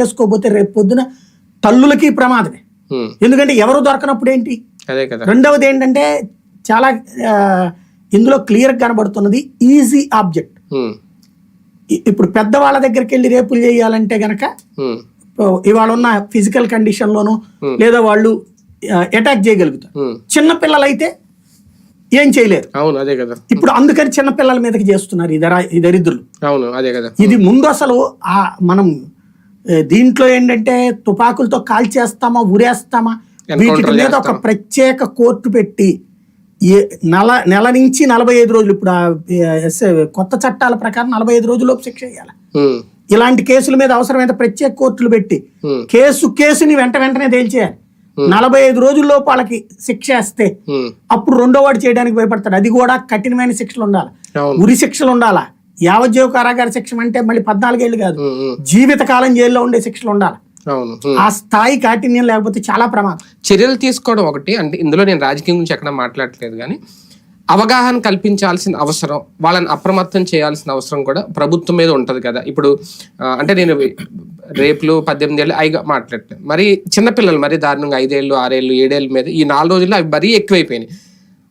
చేసుకోబోతే రేపు పొద్దున తల్లులకి ప్రమాదమే. ఎందుకంటే ఎవరు దొరకనప్పుడు ఏంటి? రెండవది ఏంటంటే చాలా ఇందులో క్లియర్ కనబడుతున్నది ఈజీ ఆబ్జెక్ట్. ఇప్పుడు పెద్దవాళ్ళ దగ్గరికి వెళ్ళి రేపులు చేయాలంటే గనక ఇవాళ ఉన్న ఫిజికల్ కండిషన్లోను లేదా వాళ్ళు అటాక్ చేయగలుగుతారు. చిన్న పిల్లలైతే ఏం చేయలేరు. అవును అదే కదా. ఇప్పుడు అందుకని చిన్న పిల్లల మీదకి చేస్తున్నారు ఈ దర ఈ దరిద్రులు. అవును అదే కదా. ఇది ముందు అసలు ఆ మనం దీంట్లో ఏంటంటే తుపాకులతో కాల్చేస్తామా ఉరేస్తామా వీటి మీద ఒక ప్రత్యేక కోర్టు పెట్టి నెల నెల నుంచి నలభై ఐదు రోజులు ఇప్పుడు కొత్త చట్టాల ప్రకారం నలభై ఐదు రోజుల్లోపు శిక్ష వేయాలి ఉమ్, ఇలాంటి కేసుల మీద అవసరమైన ప్రత్యేక కోర్టులు పెట్టి ఉమ్, కేసు కేసుని వెంట వెంటనే తేల్చేయాలి. నలభై ఐదు రోజుల్లోపు వాళ్ళకి శిక్ష వేస్తే అప్పుడు రెండో వాడు చేయడానికి భయపడతాడు. అది కూడా కఠినమైన శిక్షలు ఉండాలి. ఉరి శిక్షలు ఉండాలా? యావజ్జీవ కారాగార శిక్ష అంటే మళ్ళీ పద్నాలుగేళ్ళు కాదు. ఉమ్, జీవితకాలం జైల్లో ఉండే శిక్షలు ఉండాలి. ఆ స్థాయి కాఠిన్యం లేకపోతే చాలా ప్రమాదం. చర్యలు తీసుకోవడం ఒకటి అంటే ఇందులో నేను రాజకీయం గురించి ఎక్కడ మాట్లాడట్లేదు కానీ అవగాహన కల్పించాల్సిన అవసరం వాళ్ళని అప్రమత్తం చేయాల్సిన అవసరం కూడా ప్రభుత్వం మీద ఉంటది కదా. ఇప్పుడు అంటే నేను రేపులు పద్దెనిమిది ఏళ్ళు అయిగా మాట్లాడలేదు మరి చిన్నపిల్లలు మరి దారుణంగా ఐదేళ్ళు ఆరేళ్ళు ఏడేళ్ళ మీద ఈ నాలుగు రోజుల్లో అవి మరీ ఎక్కువైపోయినాయి.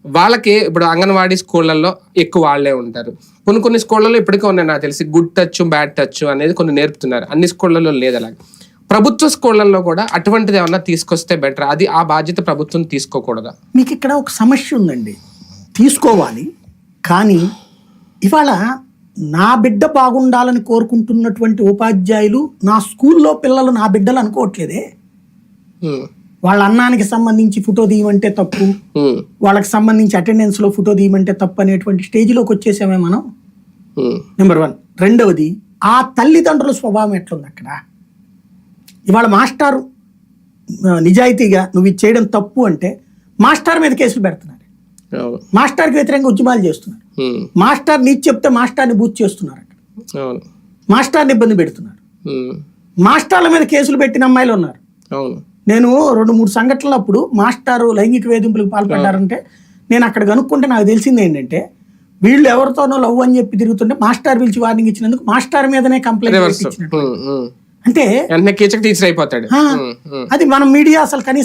వాళ్ళకి ఇప్పుడు అంగన్వాడీ స్కూళ్ళల్లో ఎక్కువ వాళ్ళే ఉంటారు. కొన్ని కొన్ని స్కూళ్ళలో ఇప్పటికే ఉన్నాయి నాకు తెలిసి. గుడ్ టచ్ బ్యాడ్ టచ్ అనేది కొన్ని నేర్పుతున్నారు. అన్ని స్కూళ్ళలో లేదు అలాగే. ప్రభుత్వ స్కూళ్ళల్లో కూడా అటువంటిది ఏమన్నా తీసుకొస్తే బెటర్ అది ఆ బాధ్యత ప్రభుత్వం తీసుకోకూడదా? మీకు ఇక్కడ ఒక సమస్య ఉందండి. తీసుకోవాలి. కానీ ఇవాళ నా బిడ్డ బాగుండాలని కోరుకుంటున్నటువంటి ఉపాధ్యాయులు నా స్కూల్లో పిల్లలు నా బిడ్డలు అనుకోవట్లేదే? వాళ్ళ అన్నానికి సంబంధించి ఫోటో తీయమంటే తప్పు. వాళ్ళకి సంబంధించి అటెండెన్స్లో ఫోటో తీయమంటే తప్పు అనేటువంటి స్టేజ్లోకి వచ్చేసామే మనం. Number one. రెండవది ఆ తల్లిదండ్రుల స్వభావం ఎట్లుంది అక్కడ? ఇవాళ మాస్టారు నిజాయితీగా నువ్వు ఇది చేయడం తప్పు అంటే మాస్టర్ మీద కేసులు పెడుతున్నారు. మాస్టర్కి వ్యతిరేకంగా ఉద్యమాలు చేస్తున్నారు. మాస్టర్ నీకు చెప్తే మాస్టర్ని బూత్ చేస్తున్నారు అక్కడ. మాస్టర్ని ఇబ్బంది పెడుతున్నారు. మాస్టర్ల మీద కేసులు పెట్టిన అమ్మాయిలు ఉన్నారు. అవును. నేను రెండు మూడు సంఘటనలు అప్పుడు మాస్టారు లైంగిక వేధింపులకు పాల్పడ్డారంటే నేను అక్కడ కనుక్కుంటే నాకు తెలిసింది ఏంటంటే వీళ్ళు ఎవరితోనో లవ్ అని చెప్పి తిరుగుతుంటే మాస్టర్ పిలిచి వార్నింగ్ ఇచ్చినందుకు మాస్టర్ మీదనే కంప్లైంట్. అంటే వెంటనే కీచక టీచర్ అయిపోతాడు. అది మన మీడియా అసలు కనీసం